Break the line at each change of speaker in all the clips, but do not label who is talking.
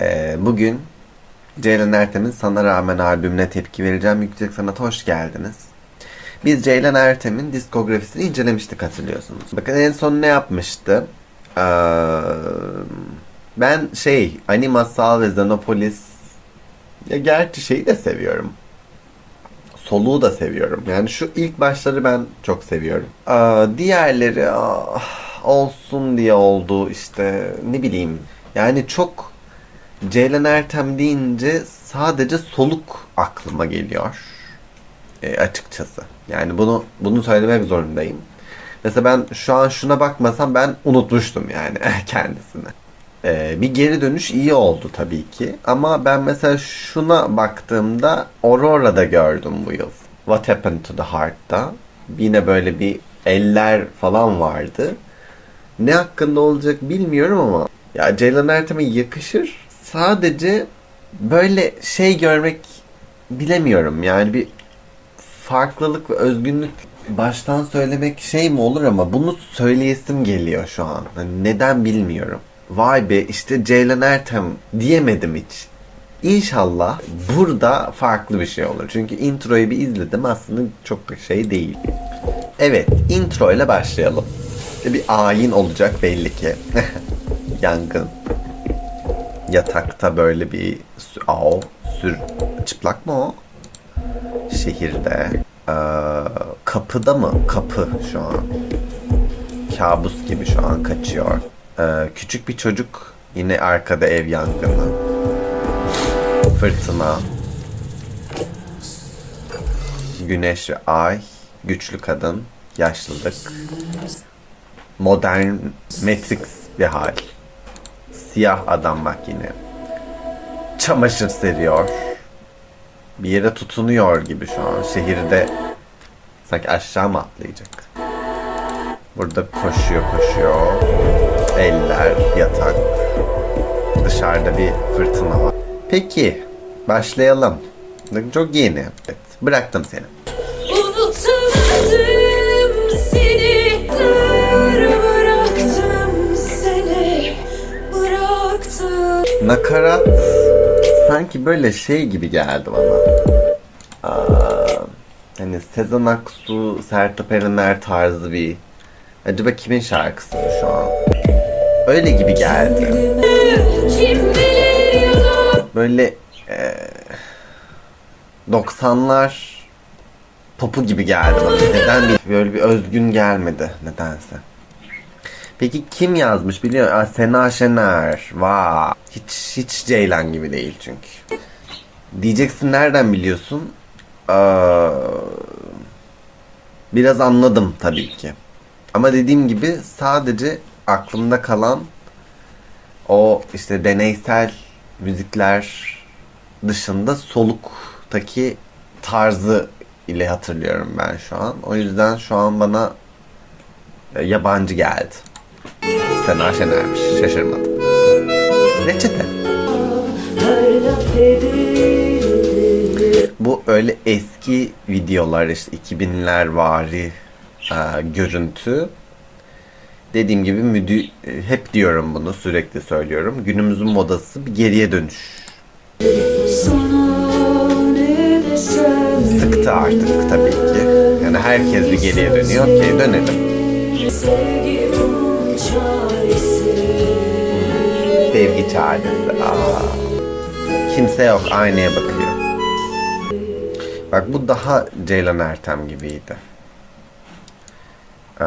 Ee, bugün Ceylan Ertem'in Sana Rağmen albümüne tepki vereceğim. Yüksek Sanat'a hoş geldiniz. Biz Ceylan Ertem'in diskografisini incelemiştik hatırlıyorsunuz. Bakın en son ne yapmıştı? Ee, ben şey, Animasal ve Xenopolis ya gerçi şeyi de seviyorum. Soluğu da seviyorum. Yani şu ilk başları ben çok seviyorum. Aa, diğerleri ah, olsun diye oldu işte ne bileyim. Yani çok Ceylan Ertem deyince sadece soluk aklıma geliyor. E, açıkçası. Yani bunu bunu söylemek zorundayım. Mesela ben şu an şuna bakmasam ben unutmuştum yani kendisini. Ee, bir geri dönüş iyi oldu tabii ki. Ama ben mesela şuna baktığımda Aurora'da gördüm bu yıl. What Happened to the Heart'ta. Yine böyle bir eller falan vardı. Ne hakkında olacak bilmiyorum ama ya Ceylan Ertem'e yakışır. Sadece böyle şey görmek bilemiyorum. Yani bir farklılık ve özgünlük baştan söylemek şey mi olur ama bunu söyleyesim geliyor şu an. Hani neden bilmiyorum. Vay be işte Ceylan Ertem diyemedim hiç. İnşallah burada farklı bir şey olur. Çünkü introyu bir izledim aslında çok da şey değil. Evet intro ile başlayalım. Bir ayin olacak belli ki. Yangın. Yatakta böyle bir Aa, sür çıplak mı o? Şehirde. Ee, kapıda mı? Kapı şu an. Kabus gibi şu an kaçıyor. Ee, küçük bir çocuk yine arkada ev yangını. Fırtına. Güneş ve ay. Güçlü kadın. Yaşlılık. Modern Matrix bir hal. Siyah adam bak yine. Çamaşır seriyor. Bir yere tutunuyor gibi şu an. Şehirde sanki aşağı mı atlayacak? Burada koşuyor koşuyor. Eller, yatak. Dışarıda bir fırtına var. Peki, başlayalım. Çok yeni. Evet, bıraktım seni. Nakarat sanki böyle şey gibi geldi bana. Aa, hani Sezen Aksu, Sertab Erener tarzı bir... Acaba kimin şarkısı bu şu an? Öyle gibi geldi. Böyle eee 90'lar popu gibi geldi bana. Neden bir böyle bir özgün gelmedi nedense. Peki kim yazmış biliyor? Aa, Sena Şener. Vay. Hiç hiç Ceylan gibi değil çünkü. Diyeceksin nereden biliyorsun? Aa, biraz anladım tabii ki. Ama dediğim gibi sadece aklımda kalan o işte deneysel müzikler dışında soluktaki tarzı ile hatırlıyorum ben şu an. O yüzden şu an bana e, yabancı geldi. Sena Şener'miş. Şaşırmadım. Reçete. Bu öyle eski videolar işte 2000'ler vari e, görüntü. Dediğim gibi müdü hep diyorum bunu sürekli söylüyorum. Günümüzün modası bir geriye dönüş. Sıktı artık tabii ki. Yani herkes bir geriye dönüyor. Okey dönelim.
Sevgi
çağrısı. Aa. Kimse yok aynaya bakıyor. Bak bu daha Ceylan Ertem gibiydi. Ee,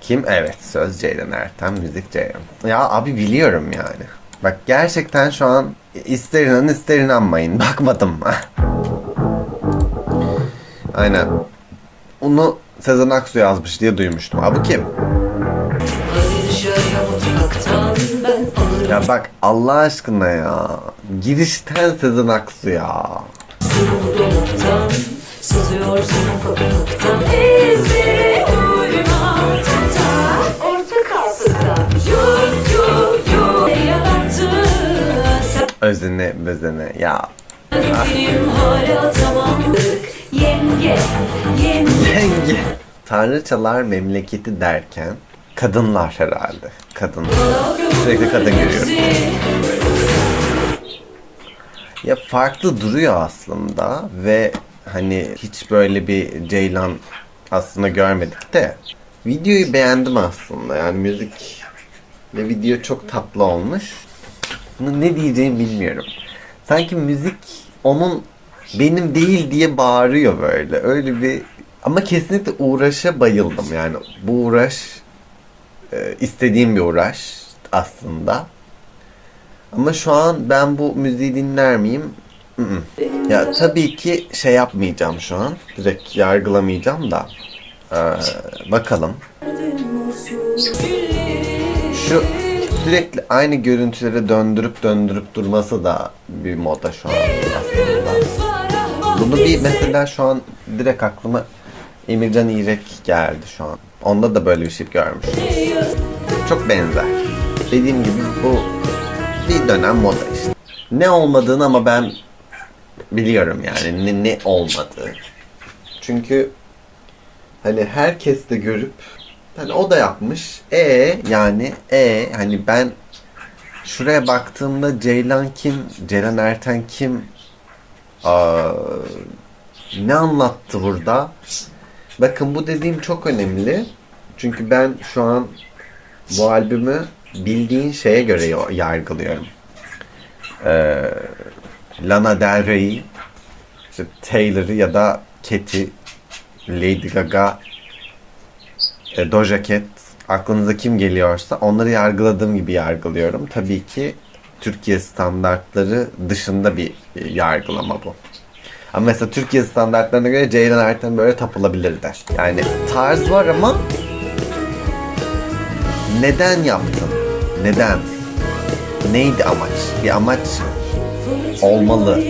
kim? Evet söz Ceylan Ertem, müzik Ceylan. Ya abi biliyorum yani. Bak gerçekten şu an ister inanın ister inanmayın. Bakmadım. Aynen. Onu Sezen Aksu yazmış diye duymuştum. Ha bu kim? Ya bak Allah aşkına ya. Girişten Sezen Aksu ya.
Dolaptan Sızıyorsun
Özene ya.
benim Yenge Yenge
Yenge. Tanrıçalar memleketi derken kadınlar herhalde. Kadın. Sürekli kadın görüyorum. Ya farklı duruyor aslında ve hani hiç böyle bir Ceylan aslında görmedik de videoyu beğendim aslında yani müzik ve video çok tatlı olmuş. Bunu ne diyeceğimi bilmiyorum. Sanki müzik onun benim değil diye bağırıyor böyle. Öyle bir ama kesinlikle uğraşa bayıldım yani. Bu uğraş e, istediğim bir uğraş aslında. Ama şu an ben bu müziği dinler miyim? Ya tabii ki şey yapmayacağım şu an. Direkt yargılamayacağım da. Ee, bakalım. Şu sürekli aynı görüntülere döndürüp döndürüp durması da bir moda şu an aslında. Bunu bir mesela şu an direkt aklıma Emircan İrek geldi şu an. Onda da böyle bir şey görmüş. Çok benzer. Dediğim gibi bu bir dönem moda işte. Ne olmadığını ama ben biliyorum yani ne, ne olmadığı. Çünkü hani herkes de görüp hani o da yapmış. E yani e hani ben şuraya baktığımda Ceylan kim? Ceylan Erten kim? Aa, ne anlattı burada? Bakın bu dediğim çok önemli. Çünkü ben şu an bu albümü bildiğin şeye göre yo- yargılıyorum. Ee, Lana Del Rey'i, işte Taylor'ı ya da Cat'i, Lady Gaga, e, Doja Cat, aklınıza kim geliyorsa onları yargıladığım gibi yargılıyorum. Tabii ki Türkiye standartları dışında bir e, yargılama bu. Ama mesela Türkiye standartlarına göre Ceylan Erten böyle tapılabilir der. Yani tarz var ama neden yaptın? Neden? Neydi amaç? Bir amaç olmalı.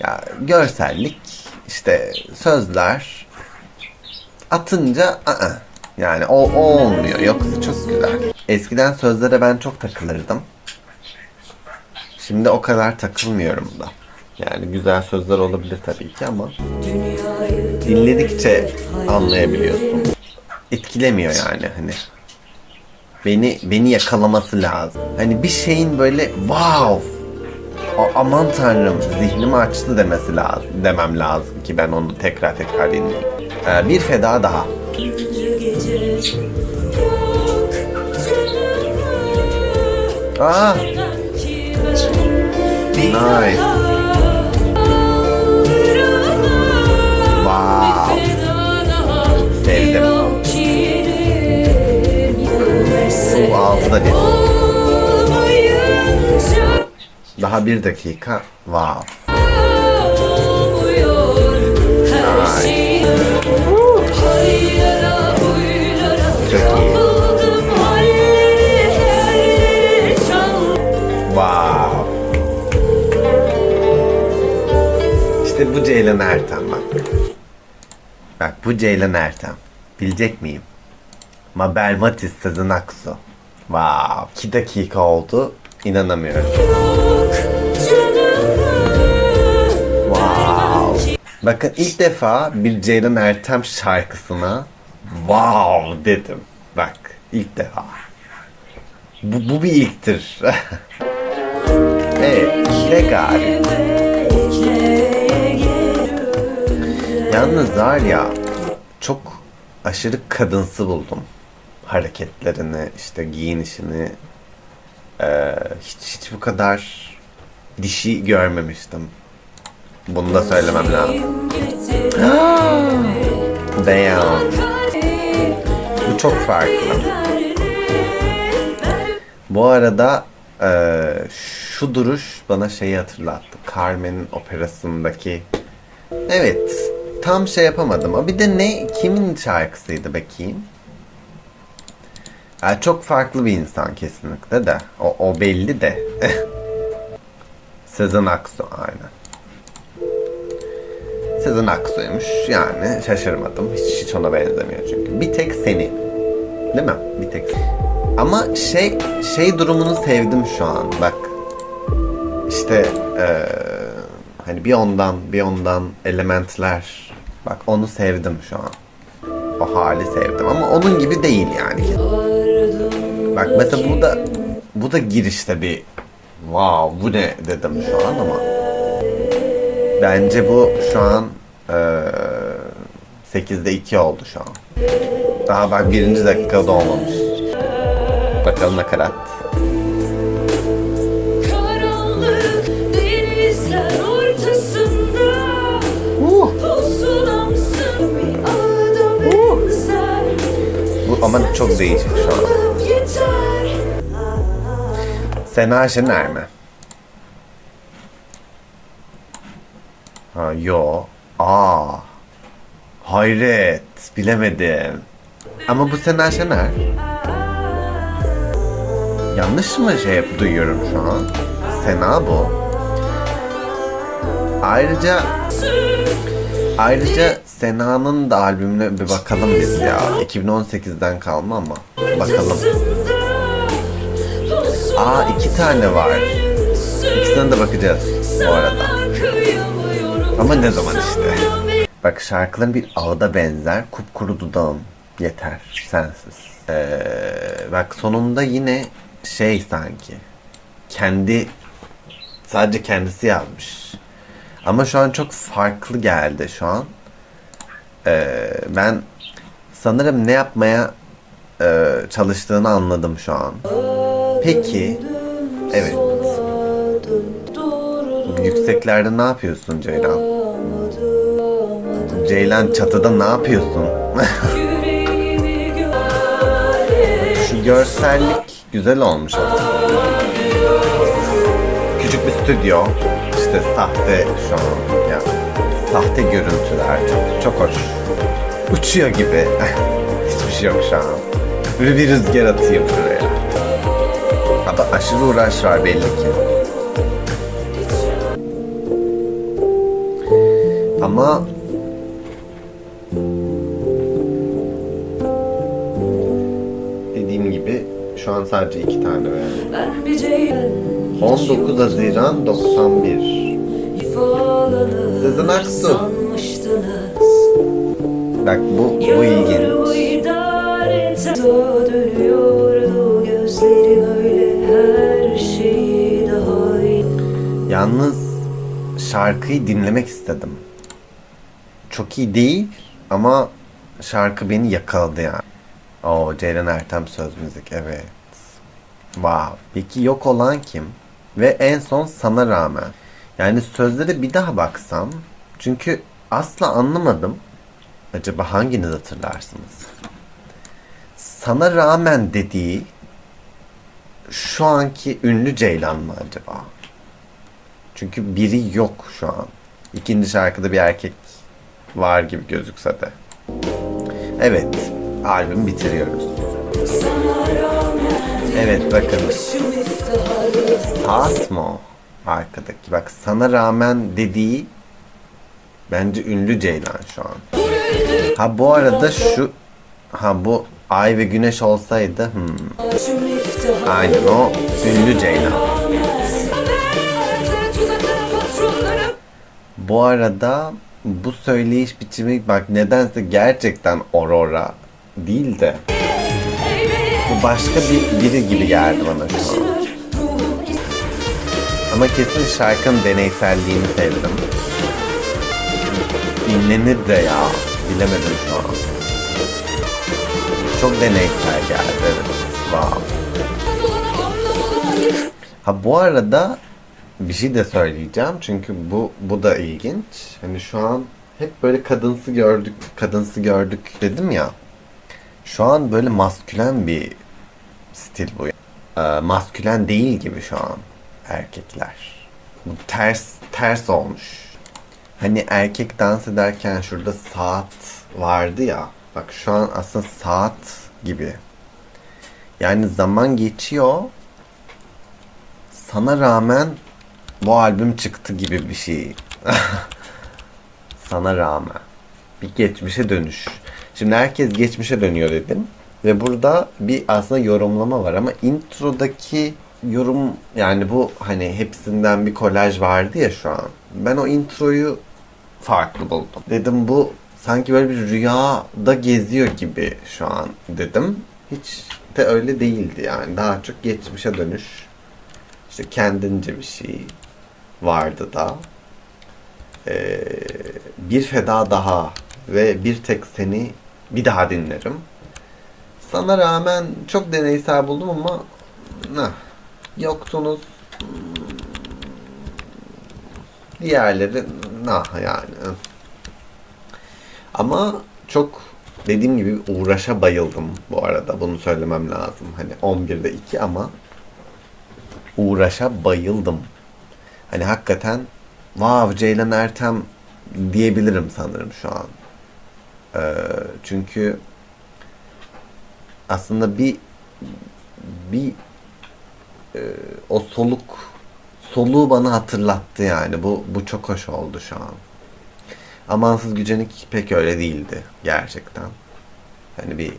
Ya görsellik, işte sözler atınca ı yani o, o olmuyor. Yoksa çok güzel. Eskiden sözlere ben çok takılırdım. Şimdi o kadar takılmıyorum da. Yani güzel sözler olabilir tabii ki ama dinledikçe anlayabiliyorsun. Etkilemiyor yani hani. Beni beni yakalaması lazım. Hani bir şeyin böyle wow aman tanrım zihnimi açtı demesi lazım demem lazım ki ben onu tekrar tekrar dinleyeyim. Ee, bir feda daha. Aa, nice. Sevdim. Bu altıda bir. Daha bir dakika. Wow. Çok iyi. Wow. İşte bu Ceylan. Bak bu Ceylan Ertem. Bilecek miyim? Mabel Matiz Sezen Aksu. Wow. 2 dakika oldu. İnanamıyorum. Wow. Bakın ilk defa bir Ceylan Ertem şarkısına wow dedim. Bak ilk defa. Bu, bu bir ilktir. evet. Legal. Yalnız var ya çok aşırı kadınsı buldum hareketlerini, işte giyinişini. Ee, hiç hiç bu kadar dişi görmemiştim. Bunu da söylemem lazım. Damn. Bu çok farklı. Bu arada eee, şu duruş bana şeyi hatırlattı. Carmen'in operasındaki Evet. Tam şey yapamadım. ama Bir de ne kimin şarkısıydı bakayım? Ya çok farklı bir insan kesinlikle de. O, o belli de. Sezen Aksu aynen. Sezen Aksu'ymuş. Yani şaşırmadım. Hiç, hiç ona benzemiyor çünkü. Bir tek seni. Değil mi? Bir tek. Ama şey şey durumunu sevdim şu an. Bak. İşte eee, hani bir ondan bir ondan elementler. Bak onu sevdim şu an. O hali sevdim ama onun gibi değil yani. Bak mesela bu da bu da girişte bir wow bu ne dedim şu an ama. Bence bu şu an eee 8'de 2 oldu şu an. Daha bak birinci dakikada olmamış. Bakalım nakarat. Ama çok değişik şu an. Sena Şener mi? Ha yo. Aa. Hayret. Bilemedim. Ama bu Sena Şener. Yanlış mı şey duyuyorum şu an? Sena bu. Ayrıca ayrıca Sena'nın da albümüne bir bakalım biz ya. 2018'den kalma ama. Bakalım. Aa iki tane var. İkisine de bakacağız bu arada. Ama ne zaman işte. Bak şarkıların bir ağda benzer. Kupkuru dudağım. Yeter. Sensiz. Ee, bak sonunda yine şey sanki. Kendi sadece kendisi yazmış. Ama şu an çok farklı geldi şu an. Ee, ben sanırım ne yapmaya e, çalıştığını anladım şu an. Peki. Evet. Yükseklerde ne yapıyorsun Ceylan? Ceylan çatıda ne yapıyorsun? Şu görsellik güzel olmuş aslında. Küçük bir stüdyo. İşte sahte şu an. Ya, sahte görüntüler. Çok, çok hoş. Uçuyor gibi. Hiçbir şey yok şu an. Böyle bir rüzgar atıyor buraya. Ama aşırı uğraş var belli ki. Ama dediğim gibi şu an sadece iki tane
ceylan
19 Haziran 91.
ifalanı
Sezen Aksu. Bak bu, bu ilginç. Yalnız şarkıyı dinlemek istedim. Çok iyi değil ama şarkı beni yakaladı yani. Oo Ceylan Ertem söz müzik evet. Wow. Peki yok olan kim? Ve en son sana rağmen. Yani sözlere bir daha baksam. Çünkü asla anlamadım. Acaba hanginiz hatırlarsınız? Sana rağmen dediği şu anki ünlü Ceylan mı acaba? Çünkü biri yok şu an. İkinci şarkıda bir erkek var gibi gözükse de. Evet, albüm bitiriyoruz. Evet bakın, saat? Arkadaki. Bak sana rağmen dediği bence ünlü Ceylan şu an. Ha bu arada şu ha bu ay ve güneş olsaydı hmm, aynen o ünlü Ceylan. Bu arada bu söyleyiş biçimi bak nedense gerçekten Aurora değil de bu başka bir biri gibi geldi bana şu an. Ama kesin şarkının deneyselliğini sevdim. Dinlenir de ya. Bilemedim şu an. Çok deneysel geldi. Wow. Ha bu arada bir şey de söyleyeceğim çünkü bu bu da ilginç. Hani şu an hep böyle kadınsı gördük, kadınsı gördük dedim ya. Şu an böyle maskülen bir stil bu. Ee, maskülen değil gibi şu an erkekler. Bu ters ters olmuş. Hani erkek dans ederken şurada saat vardı ya. Bak şu an aslında saat gibi. Yani zaman geçiyor. Sana rağmen bu albüm çıktı gibi bir şey. Sana rağmen. Bir geçmişe dönüş. Şimdi herkes geçmişe dönüyor dedim. Ve burada bir aslında yorumlama var ama introdaki yorum yani bu hani hepsinden bir kolaj vardı ya şu an. Ben o introyu farklı buldum. Dedim bu sanki böyle bir rüyada geziyor gibi şu an dedim. Hiç de öyle değildi yani. Daha çok geçmişe dönüş İşte kendince bir şey vardı da. Ee, bir feda daha ve bir tek seni bir daha dinlerim. Sana rağmen çok deneysel buldum ama nah, yoktunuz. Diğerleri nah yani. Ama çok dediğim gibi uğraşa bayıldım bu arada. Bunu söylemem lazım. Hani 11'de 2 ama uğraşa bayıldım. Hani hakikaten wow Ceylan Ertem diyebilirim sanırım şu an. Ee, çünkü aslında bir bir e, o soluk soluğu bana hatırlattı yani. Bu bu çok hoş oldu şu an. Amansız Gücenik pek öyle değildi gerçekten. Hani bir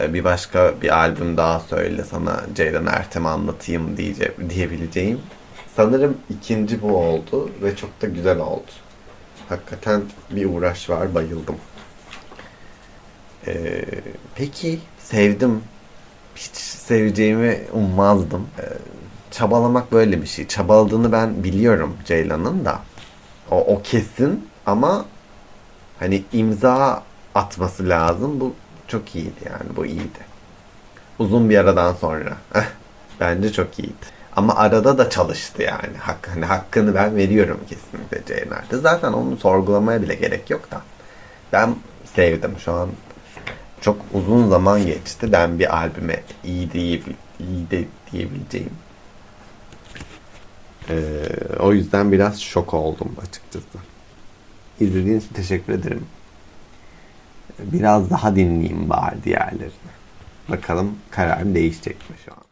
e, bir başka bir albüm daha söyle sana Ceylan Ertem'i anlatayım diye, diyebileceğim. Sanırım ikinci bu oldu ve çok da güzel oldu. Hakikaten bir uğraş var, bayıldım. Ee, peki, sevdim. Hiç seveceğimi ummazdım. Ee, çabalamak böyle bir şey. Çabaladığını ben biliyorum Ceylan'ın da. O, o kesin ama hani imza atması lazım. Bu çok iyiydi yani. Bu iyiydi. Uzun bir aradan sonra. Bence çok iyiydi. Ama arada da çalıştı yani. Hak, hani hakkını ben veriyorum kesinlikle Ceylan'da. Zaten onu sorgulamaya bile gerek yok da. Ben sevdim şu an. Çok uzun zaman geçti. Ben bir albüme iyi diyebil iyi de diyebileceğim. Ee, o yüzden biraz şok oldum açıkçası. İzlediğiniz için teşekkür ederim. Biraz daha dinleyeyim bari diğerlerini. Bakalım kararım değişecek mi şu an.